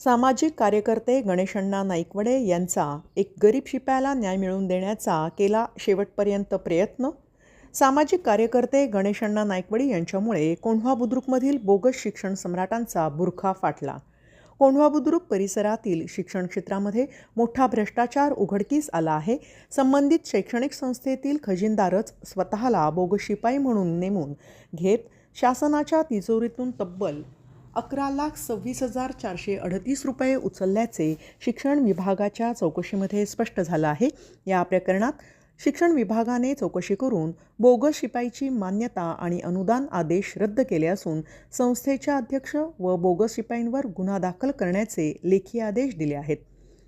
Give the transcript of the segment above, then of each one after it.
सामाजिक कार्यकर्ते गणेशण्णा नाईकवडे यांचा एक गरीब शिपायाला न्याय मिळवून देण्याचा केला शेवटपर्यंत प्रयत्न. सामाजिक कार्यकर्ते गणेशण्णा नाईकवडे यांच्यामुळे कोंढवा बुद्रुकमधील बोगस शिक्षण सम्राटांचा बुरखा फाटला. कोंढवा बुद्रुक परिसरातील शिक्षण क्षेत्रामध्ये मोठा भ्रष्टाचार उघडकीस आला आहे. संबंधित शैक्षणिक संस्थेतील खजिनदारच स्वतःला बोगस शिपाई म्हणून नेमून घेत शासनाच्या तिजोरीतून तब्बल अकरा लाख सव्वीस हजार चारशे अडतीस रुपये उचलल्याचे शिक्षण विभागाच्या चौकशीमध्ये स्पष्ट झालं आहे. या प्रकरणात शिक्षण विभागाने चौकशी करून बोगस शिपाईची मान्यता आणि अनुदान आदेश रद्द केले असून संस्थेच्या अध्यक्ष व बोगस शिपाईंवर गुन्हा दाखल करण्याचे लेखी आदेश दिले आहेत.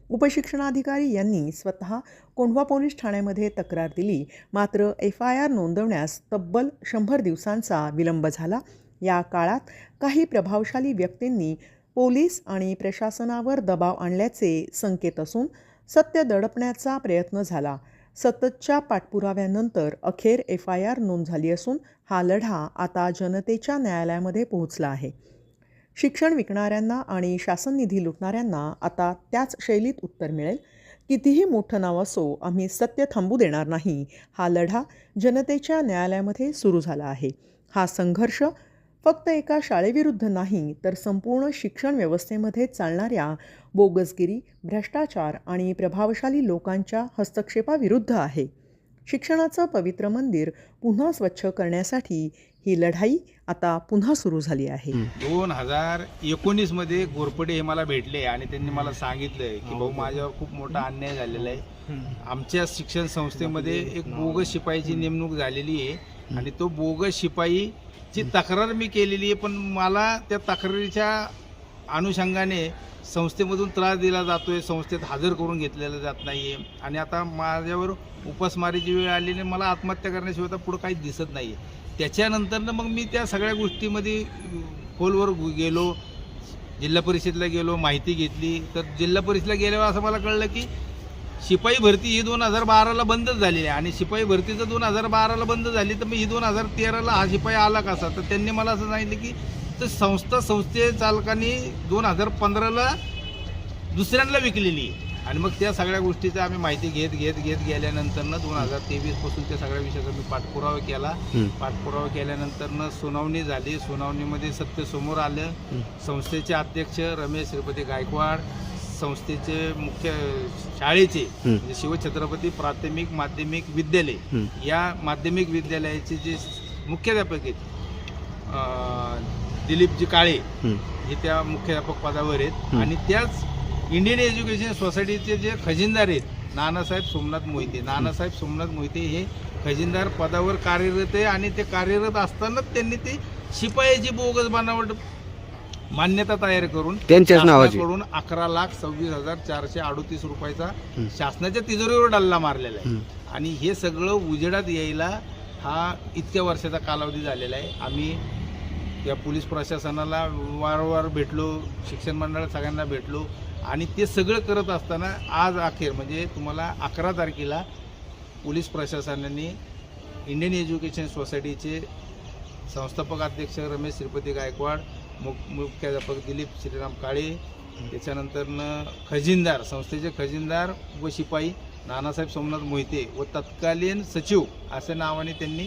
उपशिक्षणाधिकारी यांनी स्वतः कोंढवा पोलीस ठाण्यामध्ये तक्रार दिली. मात्र एफ आय आर नोंदवण्यास तब्बल शंभर दिवसांचा विलंब झाला. या काळात काही प्रभावशाली व्यक्तींनी पोलीस आणि प्रशासनावर दबाव आणल्याचे संकेत असून सत्य दडपण्याचा प्रयत्न झाला. सततच्या पाठपुराव्यानंतर अखेर एफ आय आर नोंद झाली असून हा लढा आता जनतेच्या न्यायालयामध्ये पोहोचला आहे. शिक्षण विकणाऱ्यांना आणि शासन निधी लुटणाऱ्यांना आता त्याच शैलीत उत्तर मिळेल. कितीही मोठं नाव असो आम्ही सत्य थांबू देणार नाही. हा लढा जनतेच्या न्यायालयामध्ये सुरू झाला आहे. हा संघर्ष फक्त एका शाळेविरुद्ध नाही तर संपूर्ण शिक्षण व्यवस्थेमध्ये चालणाऱ्या बोगसगिरी भ्रष्टाचार आणि प्रभावशाली लोकांच्या हस्तक्षेपाविरुद्ध आहे. शिक्षणाचं पवित्र मंदिर पुन्हा स्वच्छ करण्यासाठी ही लढाई आता पुन्हा सुरू झाली आहे. दोन हजार एकोणीसमध्ये घोरपडे हे मला भेटले आणि त्यांनी मला सांगितलंय की भाऊ माझ्यावर खूप मोठा अन्याय झालेला आहे. आमच्या शिक्षण संस्थेमध्ये एक बोगस शिपाईची नेमणूक झालेली आहे. आणि तो बोगस शिपाईची तक्रार मी केलेली आहे पण मला त्या तक्रारीच्या अनुषंगाने संस्थेमधून त्रास दिला जातोय संस्थेत हजर करून घेतलेलं जात नाहीये. आणि आता माझ्यावर उपासमारीची वेळ आलेली आहे. मला आत्महत्या करण्याशिवाय आता पुढं काहीच दिसत नाहीये. त्याच्यानंतरनं मग मी त्या सगळ्या गोष्टीमध्ये खोलवर गेलो जिल्हा परिषदला गेलो माहिती घेतली. तर जिल्हा परिषदला गेल्यावर असं मला कळलं की शिपाई भरती ही दोन हजार बाराला बंदच झालेली आहे. आणि शिपाई भरती जर दोन हजार बाराला बंद झाली तर मग ही दोन हजार तेराला हा शिपाई आला कसा तर त्यांनी मला असं सांगितलं की तर संस्था संस्थे चालकांनी दोन हजार पंधराला दुसऱ्यांना विकलेली आणि मग त्या सगळ्या गोष्टीचं आम्ही माहिती घेत घेत घेत गेल्यानंतरनं दोन हजार तेवीसपासून त्या सगळ्या विषयाचा मी पाठपुरावा केला. पाठपुरावा केल्यानंतरनं सुनावणी झाली. सुनावणीमध्ये सत्य समोर आलं. संस्थेचे अध्यक्ष रमेश श्रीपती गायकवाड संस्थेचे मुख्य शाळेचे म्हणजे शिवछत्रपती प्राथमिक माध्यमिक विद्यालय या माध्यमिक विद्यालयाचे जे मुख्याध्यापक आहेत दिलीपजी काळे हे त्या मुख्याध्यापक पदावर आहेत. आणि त्याच इंडियन एज्युकेशन सोसायटीचे जे खजिनदार आहेत नानासाहेब सोमनाथ मोहिते. नानासाहेब सोमनाथ मोहिते हे खजिनदार पदावर कार्यरत आहे आणि ते कार्यरत असतानाच त्यांनी ते शिपायाची बोगस बनावट मान्यता तयार करून त्यांच्याच नावाची. शासनाकडून अकरा लाख सव्वीस हजार चारशे अडोतीस रुपयाचा शासनाच्या तिजोरीवर डल्ला मारलेला आहे. आणि हे सगळं उजेडात यायला हा इतक्या वर्षाचा कालावधी झालेला आहे. आम्ही या पोलीस प्रशासनाला वारंवार भेटलो शिक्षण मंडळात सगळ्यांना भेटलो आणि ते सगळं करत असताना आज अखेर म्हणजे तुम्हाला अकरा तारखेला पोलीस प्रशासनाने इंडियन एज्युकेशन सोसायटीचे संस्थापक अध्यक्ष रमेश श्रीपती गायकवाड मुख मुख्याध्यापक दिलीप श्रीराम काळे त्याच्यानंतरनं खजिनदार संस्थेचे खजिनदार व शिपाई नानासाहेब सोमनाथ मोहिते व तत्कालीन सचिव अशा नावाने त्यांनी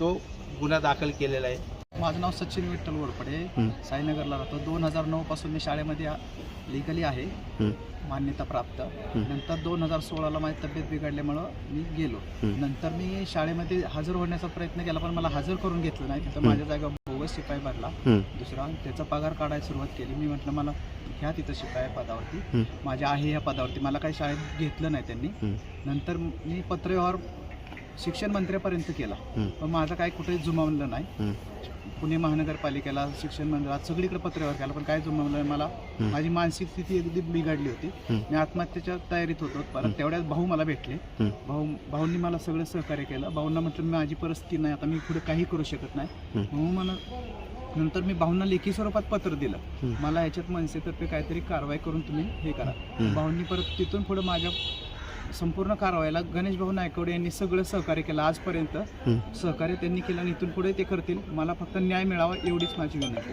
तो गुन्हा दाखल केलेला आहे. माझं नाव सचिन विठ्ठल वरपडे. साईनगरला राहतो. दोन हजार नऊ पासून मी शाळेमध्ये लिगली आहे. मान्यता प्राप्त. नंतर दोन हजार सोळाला माझी तब्येत बिघडल्यामुळं मी गेलो. नंतर मी शाळेमध्ये हजर होण्याचा प्रयत्न केला पण मला हजर करून घेतलं नाही. तिथं माझ्या जागा बोगस शिपाई भरला. दुसरा त्याचा पगार काढायला सुरुवात केली. मी म्हटलं मला घ्या तिथं शिपाई पदावरती. माझ्या आहे या पदावरती. मला काही शाळेत घेतलं नाही त्यांनी. नंतर मी पत्रव्यवहार शिक्षण मंत्र्यापर्यंत केला. पण माझं काही कुठेही जुमावलं नाही. पुणे महानगरपालिकेला शिक्षण मंडळात सगळीकडे पत्रव्यवहार केला पण काय जुमावलं मला. माझी मानसिक स्थिती अगदी बिघडली होती. मी आत्महत्येच्या तयारीत होतो परत तेवढ्यात भाऊ मला भेटले. भाऊ भाऊंनी मला सगळं सहकार्य केलं. भाऊंना म्हटलं माझी परिस्थिती नाही आता मी पुढे काही करू शकत नाही. भाऊ मला नंतर मी भाऊंना लेखी स्वरूपात पत्र दिलं. मला ह्याच्यात मनसेतर्फे काहीतरी कारवाई करून तुम्ही हे करा. भाऊंनी परत तिथून पुढे माझ्या संपूर्ण कारवाईला गणेश भाऊ नायकवडे यांनी सगळं सहकार्य केलं आजपर्यंत. सहकार्य त्यांनी केलं आणि इथून पुढे ते करतील. मला फक्त न्याय मिळावा एवढीच माझी विनंती